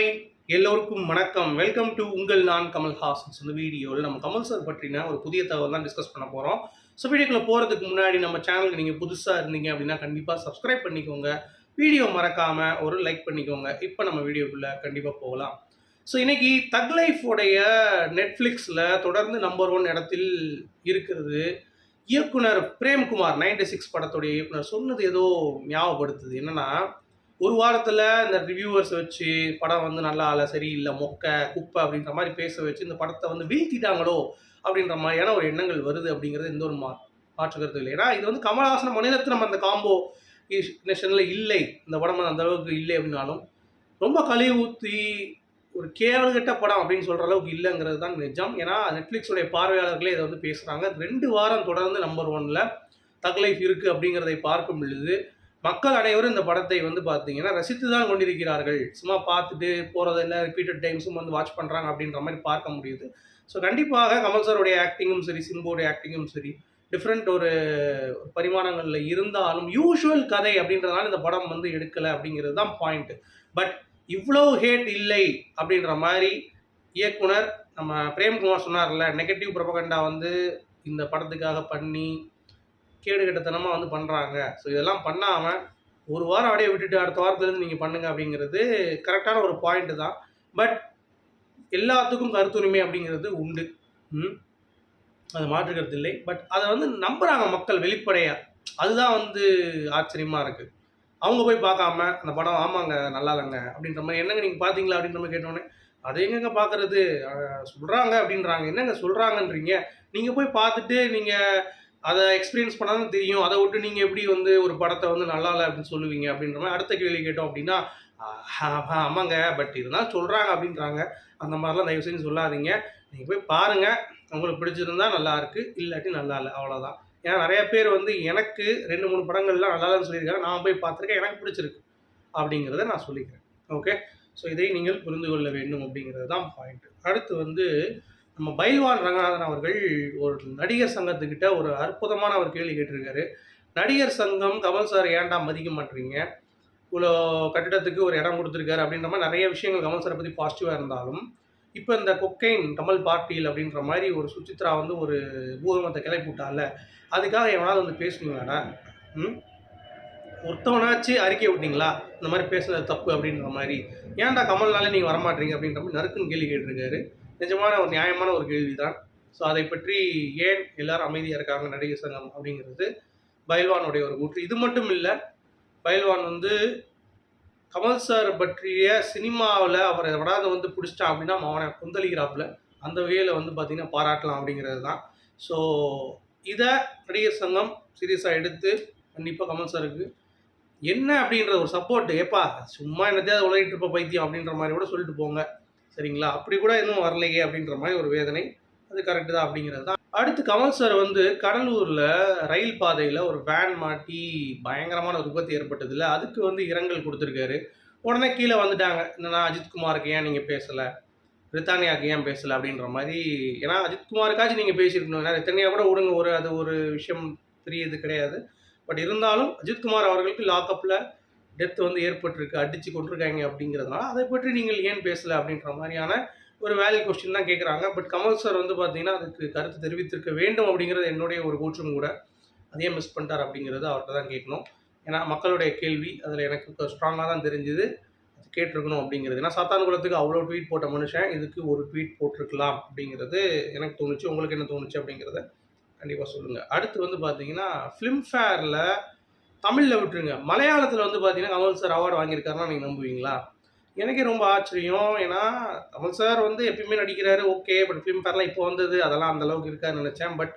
Hi எல்லோருக்கும் வணக்கம். Welcome to உங்கள் நான் கமல் ஹாசன்ஸ் இந்த வீடியோவில் நம்ம கமல் சார் பற்றின ஒரு புதிய தகவல் தான் டிஸ்கஸ் பண்ண போகிறோம் ஸோ வீடியோக்குள்ள போகிறதுக்கு முன்னாடி நம்ம சேனலுக்கு நீங்கள் புதுசாக இருந்தீங்க அப்படின்னா கண்டிப்பாக சப்ஸ்கிரைப் பண்ணிக்கோங்க. வீடியோ மறக்காமல் ஒரு லைக் பண்ணிக்கோங்க. இப்போ நம்ம வீடியோக்குள்ளே கண்டிப்பாக போகலாம். ஸோ இன்னைக்கு தக் லைஃபோடைய நெட்ஃப்ளிக்ஸில் தொடர்ந்து நம்பர் ஒன் இடத்தில் இருக்கிறது இயக்குனர் பிரேம்குமார் 96 சிக்ஸ் படத்துடைய இயக்குனர். சொன்னது ஏதோ ஞாபகப்படுத்துது. என்னன்னா ஒரு வாரத்தில் இந்த ரிவ்யூவர்ஸ் வச்சு படம் வந்து நல்லா இல்லை சரியில்லை மொக்க குப்பை அப்படின்ற மாதிரி பேச வச்சு இந்த படத்தை வந்து வீழ்த்திட்டாங்களோ அப்படின்ற மாதிரியான ஒரு எண்ணங்கள் வருது அப்படிங்கிறது எந்த ஒரு மா மாற்றுக்கிறது இல்லை. ஏன்னா இது வந்து கமலஹாசன் நம்ம அந்த காம்போ நேஷனில் இல்லை. இந்த படம் வந்து அந்த அளவுக்கு இல்லை அப்படின்னாலும் ரொம்ப கழுவி ஊற்றி ஒரு கேவலகட்ட படம் அப்படின்னு சொல்கிற அளவுக்கு இல்லைங்கிறது தான் நிஜம். ஏன்னா நெட்ஃப்ளிக்ஸுடைய பார்வையாளர்களே இதை வந்து பேசுகிறாங்க ரெண்டு வாரம் தொடர்ந்து நம்பர் ஒனில் தக் லைஃப் இருக்குது அப்படிங்கிறதை பார்க்கும் பொழுது மக்கள் அனைவரும் இந்த படத்தை வந்து பார்த்தீங்கன்னா ரசித்து தான் கொண்டிருக்கிறார்கள். சும்மா பார்த்துட்டு போகிறதில்ல ரிப்பீட்டட் டைம்ஸும் வந்து வாட்ச் பண்ணுறாங்க அப்படின்ற மாதிரி பார்க்க முடியுது. ஸோ கண்டிப்பாக கமல் சாருடைய ஆக்டிங்கும் சரி சிம்புடைய ஆக்டிங்கும் சரி டிஃப்ரெண்ட் ஒரு பரிமாணங்களில் இருந்தாலும் யூஷுவல் கதை அப்படின்றதுனால இந்த படம் வந்து எடுக்கலை அப்படிங்கிறது தான் பாயிண்ட் பட் இவ்வளோ ஹேட் இல்லை அப்படின்ற மாதிரி இயக்குனர் நம்ம பிரேம்குமார் சொன்னார்ல நெகட்டிவ் ப்ரொபகண்டா வந்து இந்த படத்துக்காக பண்ணி கேடு கெட்டத்தனமாக வந்து பண்ணுறாங்க ஸோ இதெல்லாம் பண்ணாமல் ஒரு வாரம் அப்படியே விட்டுட்டு அடுத்த வாரத்துலேருந்து நீங்கள் பண்ணுங்க அப்படிங்கிறது கரெக்டான ஒரு பாயிண்ட் தான். பட் எல்லாத்துக்கும் கருத்துரிமை அப்படிங்கிறது உண்டு. ம்? அது மாற்றுக்கிறது இல்லை. பட் அதை வந்து நம்புகிறாங்க மக்கள் வெளிப்படையாக அதுதான் வந்து ஆச்சரியமாக இருக்குது அவங்க போய் பார்க்காம அந்த படம் ஆமாங்க நல்லா இல்லைங்க அப்படின்ற மாதிரி என்னங்க நீங்கள் பார்த்தீங்களா அப்படின்ற மாதிரி கேட்டோன்னே அதை எங்கங்க பார்க்கறது? சொல்கிறாங்க அப்படின்றாங்க. என்னங்க சொல்கிறாங்கன்றீங்க நீங்கள் போய் பார்த்துட்டு நீங்கள் அதை எக்ஸ்பீரியன்ஸ் பண்ணாதான் தெரியும். அதை விட்டு நீங்கள் எப்படி வந்து ஒரு படத்தை வந்து நல்லா இல்லை அப்படின்னு சொல்லுவீங்க அப்படின்ற மாதிரி அடுத்த கேள்வி கேட்டோம் அப்படின்னா ஆமாங்க. பட் இதெல்லாம் சொல்கிறாங்க அப்படின்றாங்க. அந்த மாதிரிலாம் தயவு செஞ்சு சொல்லாதீங்க. நீங்கள் போய் பாருங்கள் உங்களுக்கு பிடிச்சிருந்தா நல்லா இருக்குது இல்லாட்டி நல்லா இல்லை. அவ்வளோதான் ஏன்னா நிறைய பேர் வந்து எனக்கு ரெண்டு மூணு படங்கள்லாம் நல்லா இல்லைன்னு சொல்லியிருக்காங்க. நான் போய் பார்த்துருக்கேன். எனக்கு பிடிச்சிருக்கு அப்படிங்கிறத நான் சொல்லிக்கிறேன். ஓகே? ஸோ இதை நீங்கள் புரிந்து கொள்ள வேண்டும் அப்படிங்கிறது தான் பாயிண்ட் அடுத்து வந்து நம்ம பைல்வான் ரங்கநாதன் அவர்கள் ஒரு நடிகர் சங்கத்துக்கிட்ட ஒரு அற்புதமான ஒரு கேள்வி கேட்டிருக்காரு. நடிகர் சங்கம் கமல் சார் ஏன்டா மதிக்க மாட்டீங்க? இவ்வளோ கட்டிடத்துக்கு ஒரு இடம் கொடுத்துருக்காரு அப்படின்ற மாதிரி நிறைய விஷயங்கள் கமல் சாரை பற்றி பாசிட்டிவாக இருந்தாலும் இப்போ இந்த கொக்கைன் கமல் பார்ட்டியில் அப்படின்ற மாதிரி ஒரு சுச்சித்ரா வந்து ஒரு பூகமத்தை கிளப்பி அதுக்காக எவனாவது வந்து பேசுனீங்களாடா? ம்? ஒருத்தவனாச்சு அறிக்கை விட்டீங்களா? இந்த மாதிரி பேசுனது தப்பு அப்படின்ற மாதிரி. ஏன்டா கமல்னாலே நீங்கள் வரமாட்டீங்க அப்படின்ற மாதிரி நறுக்குன்னு கேள்வி கேட்டிருக்காரு. நிஜமான ஒரு நியாயமான ஒரு கேள்வி தான் ஸோ அதை பற்றி ஏன் எல்லாரும் அமைதியாக இருக்காங்க நடிகர் சங்கம் அப்படிங்கிறது பயில்வானுடைய ஒரு கூற்று. இது மட்டும் இல்லை பயில்வான் வந்து கமல் சார் பற்றிய சினிமாவில் அவரை விடாத வந்து பிடிச்சிட்டான் அப்படின்னா அவனை கொந்தளிக்கிறாப்புல. அந்த வகையில் வந்து பார்த்திங்கன்னா பாராட்டலாம் அப்படிங்கிறது தான் ஸோ இதை நடிகர் சங்கம் சீரியஸாக எடுத்து கண்டிப்பாக கமல் சாருக்கு என்ன அப்படின்ற ஒரு சப்போர்ட் ஏப்பா சும்மா என்னத்தையாவது உலகிட்டு இருப்ப பைத்தியம் அப்படின்ற மாதிரி கூட சொல்லிட்டு போங்க. சரிங்களா? அப்படி கூட இன்னும் வரலையே அப்படின்ற மாதிரி ஒரு வேதனை. அது கரெக்டு தான் அப்படிங்கிறது தான். அடுத்து கமல் சார் வந்து கடலூரில் ரயில் பாதையில் ஒரு வேன் மாட்டி பயங்கரமான ஒரு விபத்து ஏற்பட்டதில்ல அதுக்கு வந்து இரங்கல் கொடுத்துருக்காரு. உடனே கீழே வந்துட்டாங்க. என்னன்னா அஜித்குமாருக்கு ஏன் நீங்கள் பேசலை? பிரித்தானியாக்கு ஏன் பேசலை? அப்படின்ற மாதிரி. ஏன்னா அஜித்குமாருக்காச்சும் நீங்கள் பேசியிருக்கணும். ஏன்னா ரித்தானியா கூட விடுங்க. ஒரு அது ஒரு விஷயம் பெரிய கிடையாது. பட் இருந்தாலும் அஜித்குமார் அவர்களுக்கு லாக்அப்பில் டெத் வந்து ஏற்பட்டிருக்கு அடித்து கொண்டிருக்காங்க அப்படிங்கிறதுனால அதை பற்றி நீங்கள் ஏன் பேசலை அப்படின்ற மாதிரியான ஒரு வேல்யூ கொஸ்டின் தான் கேட்குறாங்க பட் கமல் சார் வந்து பார்த்தீங்கன்னா அதுக்கு கருத்து தெரிவித்திருக்க வேண்டும் அப்படிங்கிறது என்னுடைய ஒரு கூற்றும் கூட. அதையே மிஸ் பண்ணிட்டார் அப்படிங்கிறது அவர்கிட்ட தான் கேட்கணும். ஏன்னா மக்களுடைய கேள்வி அதில் எனக்கு ஸ்ட்ராங்காக தான் தெரிஞ்சுது. அது கேட்டிருக்கணும் அப்படிங்கிறது. ஏன்னா சாத்தான்குளத்துக்கு அவ்வளோ ட்வீட் போட்ட மனுஷன் இதுக்கு ஒரு ட்வீட் போட்டிருக்கலாம் அப்படிங்கிறது எனக்கு தோணுச்சு. உங்களுக்கு என்ன தோணுச்சு அப்படிங்கிறத கண்டிப்பாக சொல்லுங்கள் அடுத்து வந்து பார்த்தீங்கன்னா ஃபிலிம்ஃபேரில் தமிழில் விட்டுருங்க. மலையாளத்தில் வந்து பார்த்தீங்கன்னா கமல் சார் அவார்டு வாங்கியிருக்காருன்னா நீங்கள் நம்புவீங்களா? எனக்கே ரொம்ப ஆச்சரியம். ஏன்னா கமல் சார் வந்து எப்பயுமே நடிக்கிறாரு ஓகே பட் ஃபிலிம்ஃபேர்லாம் இப்போ வந்தது அதெல்லாம் அந்த அளவுக்கு இருக்காதுன்னு நினச்சேன். பட்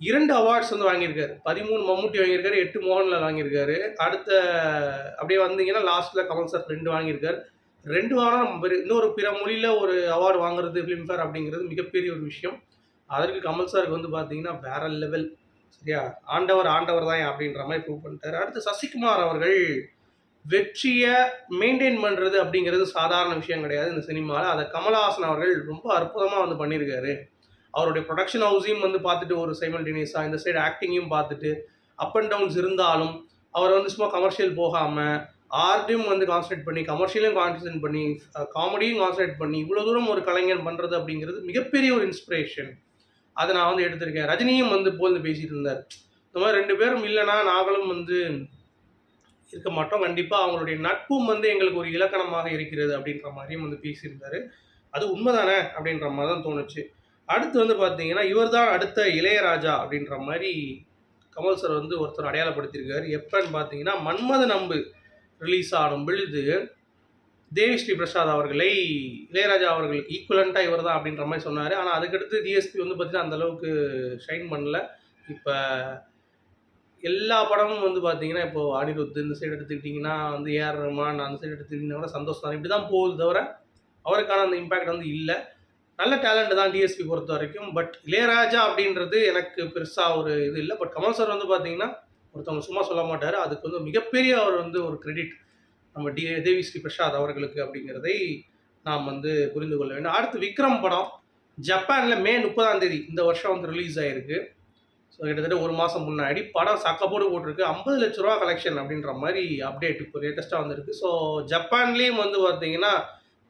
இரண்டு அவார்ட்ஸ் வந்து வாங்கியிருக்காரு. பதிமூணு மம்முட்டி வாங்கியிருக்காரு எட்டு மோகன்லால் வாங்கியிருக்காரு. அடுத்த அப்படியே வந்தீங்கன்னா லாஸ்ட்டில் கமல் சார் ரெண்டு வாங்கியிருக்காரு. ரெண்டு வாரம் நம்ம இன்னொரு பிற மொழியில் ஒரு அவார்டு வாங்குறது ஃபிலிம்ஃபேர் அப்படிங்கிறது மிகப்பெரிய ஒரு விஷயம். அதற்கு கமல் சாருக்கு வந்து பார்த்தீங்கன்னா வேற லெவல் சரியா? ஆண்டவர் ஆண்டவர் தான் அப்படின்ற மாதிரி ப்ரூவ் பண்ணிட்டாரு. அடுத்து சசிகுமார் அவர்கள் வெற்றியை மெயின்டைன் பண்ணுறது அப்படிங்கிறது சாதாரண விஷயம் கிடையாது இந்த சினிமாவில் அதை கமலஹாசன் அவர்கள் ரொம்ப அற்புதமாக வந்து பண்ணியிருக்காரு. அவருடைய ப்ரொடக்ஷன் ஹவுஸையும் வந்து பார்த்துட்டு ஒரு சைமல்டேனியஸாக இந்த சைடு ஆக்டிங்கையும் பார்த்துட்டு அப் அண்ட் டவுன்ஸ் இருந்தாலும் அவர் வந்து சும்மா கமர்ஷியல் போகாமல் ஆர்ட்டையும் வந்து கான்சன்ட்ரேட் பண்ணி கமர்ஷியலையும் கான்சன்ட்ரேட் பண்ணி காமெடியும் கான்சன்ட்ரேட் பண்ணி இவ்வளோ தூரம் ஒரு கலைஞன் பண்ணுறது அப்படிங்கிறது மிகப்பெரிய ஒரு இன்ஸ்பிரேஷன் அதை நான் வந்து எடுத்திருக்கேன். ரஜினியும் வந்து போல்ந்து பேசிட்டு இருந்தார். இந்த மாதிரி ரெண்டு பேரும் இல்லைன்னா நாங்களும் வந்து இருக்க மாட்டோம். கண்டிப்பாக அவங்களுடைய நட்பும் வந்து எங்களுக்கு ஒரு இலக்கணமாக இருக்கிறது அப்படின்ற மாதிரியும் வந்து பேசியிருந்தார். அது உண்மைதானே அப்படின்ற மாதிரி தான் தோணுச்சு. அடுத்து வந்து பார்த்தீங்கன்னா இவர் தான் அடுத்த இளையராஜா அப்படின்ற மாதிரி கமல் சார் வந்து ஒருத்தர் அடையாளப்படுத்தியிருக்காரு. எப்பன்னு பார்த்தீங்கன்னா மன்மத நம்பு ரிலீஸ் ஆகும் பொழுது தேவி ஸ்ரீ பிரசாத் அவர்களை இளையராஜா அவர்களுக்கு ஈக்குவலண்ட்டாக இவர் தான் அப்படின்ற மாதிரி சொன்னார். ஆனால் அதுக்கடுத்து டிஎஸ்பி வந்து பார்த்தீங்கன்னா அந்த அளவுக்கு ஷைன் பண்ணல. இப்போ எல்லா படமும் வந்து பார்த்தீங்கன்னா இப்போ அனிருத் இந்த சைடு எடுத்துக்கிட்டிங்கன்னா வந்து ஏஆர் ரஹ்மான் அந்த சைடு எடுத்துக்கிட்டிங்கன்னா கூட சந்தோஷ் தான். இப்படி தான் போகுது தவிர அவருக்கான அந்த இம்பேக்ட் வந்து இல்லை. நல்ல டேலண்ட் தான் டிஎஸ்பி பொறுத்த வரைக்கும். பட் இளையராஜா அப்படின்றது எனக்கு பெருசாக ஒரு இது இல்லை. பட் கமல் சார் வந்து பார்த்தீங்கன்னா ஒருத்தவங்க சும்மா சொல்ல மாட்டார். அதுக்கு வந்து மிகப்பெரிய அவர் வந்து ஒரு கிரெடிட் நம்ம டி தேவி ஸ்ரீ பிரசாத் அவர்களுக்கு அப்படிங்கிறதை நாம் வந்து புரிந்து கொள்ள வேண்டும். அடுத்து விக்ரம் படம். ஜப்பானில் மே முப்பதாம் தேதி இந்த வருஷம் வந்து ரிலீஸ் ஆகிருக்கு ஸோ கிட்டத்தட்ட ஒரு மாதம் முன்னாடி படம் சக்கப்போடு போட்டிருக்கு. ஐம்பது லட்ச ரூபா கலெக்ஷன் அப்படின்ற மாதிரி அப்டேட் இப்போ லேட்டஸ்ட்டாக வந்திருக்கு. ஸோ ஜப்பான்லேயும் வந்து பார்த்தீங்கன்னா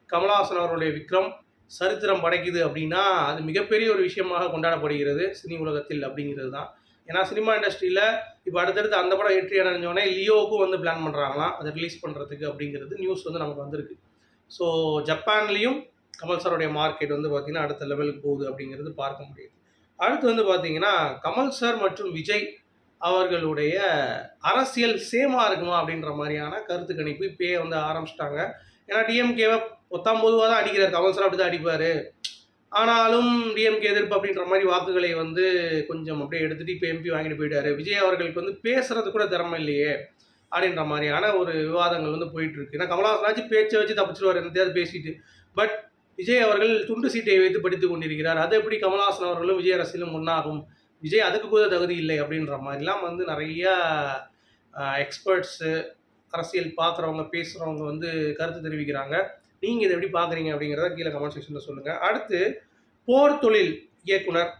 கமலஹாசன் அவருடைய விக்ரம் சரித்திரம் படைக்குது அப்படின்னா அது மிகப்பெரிய ஒரு விஷயமாக கொண்டாடப்படுகிறது சினி உலகத்தில் அப்படிங்கிறது தான். ஏன்னா சினிமா இண்டஸ்ட்ரியில் இப்போ அடுத்தடுத்து அந்த படம் வெற்றி அடைஞ்சோடனே லியோவுக்கும் வந்து பிளான் பண்ணுறாங்களாம் அதை ரிலீஸ் பண்ணுறதுக்கு அப்படிங்கிறது நியூஸ் வந்து நமக்கு வந்திருக்கு. ஸோ ஜப்பான்லேயும் கமல் சாருடைய மார்க்கெட் வந்து பார்த்திங்கன்னா அடுத்த லெவலுக்கு போகுது அப்படிங்கிறது பார்க்க முடியுது. அடுத்து வந்து பார்த்தீங்கன்னா கமல் சார் மற்றும் விஜய் அவர்களுடைய அரசியல் சேமாக இருக்குமா அப்படின்ற மாதிரியான கருத்து கணிப்பு இப்பயே வந்து ஆரம்பிச்சிட்டாங்க. ஏன்னா டிஎம்கேவை பொத்தாம் பொதுவாக தான் அடிக்கிறார். கமல் சார் அப்படி தான் அடிப்பார். ஆனாலும் டிஎம்கே எதிர்ப்பு அப்படின்ற மாதிரி வாக்குகளை வந்து கொஞ்சம் அப்படியே எடுத்துகிட்டு இப்போ எம்பி வாங்கிட்டு போயிட்டாரு. விஜய் அவர்களுக்கு வந்து பேசுறது கூட திறமை இல்லையே அப்படின்ற மாதிரியான ஒரு விவாதங்கள் வந்து போயிட்டு இருக்கு. ஏன்னா கமலஹாசனாச்சு பேச்சை வச்சு தப்பிச்சிருவார் என்னத்தையாவது பேசிட்டு. பட் விஜய் அவர்கள் துண்டு சீட்டை வைத்து படித்துக் கொண்டிருக்கிறார். அது எப்படி கமலஹாசன் அவர்களும் விஜய் அரசியலும் ஒன்றாகும் விஜய் அதுக்கு கூட தகுதி இல்லை அப்படின்ற மாதிரிலாம் வந்து நிறைய எக்ஸ்பர்ட்ஸு அரசியல் பார்க்குறவங்க பேசுகிறவங்க வந்து கருத்து தெரிவிக்கிறாங்க. நீங்கள் இதை எப்படி பார்க்குறீங்க அப்படிங்கிறத கீழே கமெண்ட் செக்ஷனில் சொல்லுங்கள் அடுத்து போர் தொழில் இயக்குனர்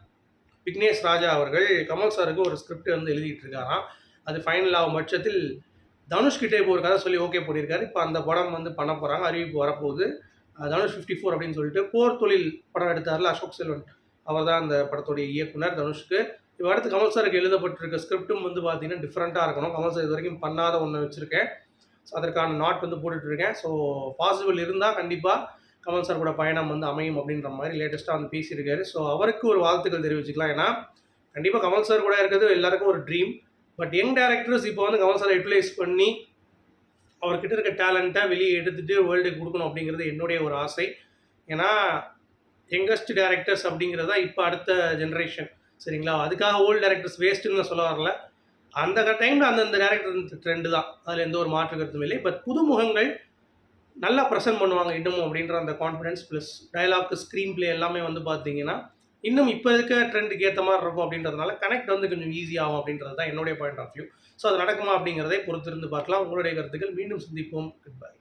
விக்னேஷ் ராஜா அவர்கள் கமல் சாருக்கு ஒரு ஸ்கிரிப்ட் வந்து எழுதிட்டு இருக்காராம் அது ஃபைனல் ஆகும் பட்சத்தில் தனுஷ்கிட்டே இப்போ ஒரு கதை சொல்லி ஓகே பண்ணியிருக்காரு. இப்போ அந்த படம் வந்து பண்ண போகிறாங்க அறிவிப்பு வரப்போகுது. தனுஷ் ஃபிஃப்டி ஃபோர் அப்படின்னு சொல்லிட்டு போர் தொழில் படம் எடுத்தார்ல அசோக் செல்வன். அவர் தான் அந்த படத்துடைய இயக்குனர் தனுஷ்க்கு. இப்போ அடுத்து கமல் சாருக்கு எழுதப்பட்டிருக்க ஸ்கிரிப்டும் வந்து பார்த்தீங்கன்னா டிஃப்ரெண்ட்டாக இருக்கணும். கமல் சார் இது வரைக்கும் பண்ணாத ஒன்று வச்சுருக்கேன். ஸோ அதற்கான நாட் வந்து போட்டுட்ருக்கேன். ஸோ பாசிபிள் இருந்தால் கண்டிப்பாக கமல் சார் கூட பயணம் வந்து அமையும் அப்படின்ற மாதிரி லேட்டஸ்ட்டாக வந்து பேசியிருக்காரு. ஸோ அவருக்கு ஒரு வாழ்த்துக்கள் தெரிவிச்சுக்கலாம். ஏன்னா கண்டிப்பாக கமல் சார் கூட இருக்கிறது எல்லாருக்கும் ஒரு ட்ரீம் பட் யங் டேரக்டர்ஸ் இப்போ வந்து கமல் சாரை யூட்டிலைஸ் பண்ணி அவர்கிட்ட இருக்க டேலண்ட்டை வெளியே எடுத்துகிட்டு வேர்ல்டுக்கு கொடுக்கணும் அப்படிங்கிறது என்னுடைய ஒரு ஆசை. ஏன்னா யங்கஸ்ட் டேரக்டர்ஸ் அப்படிங்கிறது தான் இப்போ அடுத்த ஜென்ரேஷன் சரிங்களா? அதுக்காக ஓல்டு டேரக்டர்ஸ் வேஸ்ட்டுன்னு சொல்ல வரல. அந்த டைமில் அந்தந்த டேரக்டர் ட்ரெண்டு தான். அதில் எந்த ஒரு மாற்று கருத்தும் இல்லை. பட் புதுமுகங்கள் நல்லா ப்ரெசென்ட் பண்ணுவாங்க இன்னமும் அப்படின்ற அந்த confidence plus dialogue screenplay எல்லாமே வந்து பார்த்தீங்கன்னா இன்னும் இப்போ இருக்க ட்ரெண்டுக்கு ஏற்ற மாதிரி இருக்கும் அப்படின்றதுனால கனெக்ட் வந்து கொஞ்சம் ஈஸியாகும் அப்படின்றது தான் என்னுடைய பாயிண்ட் ஆஃப் வியூ ஸோ அது நடக்குமா அப்படிங்கிறதை பொறுத்திருந்து பார்க்கலாம். உங்களுடைய கருத்துக்கள். மீண்டும் சந்திப்போம். Good bye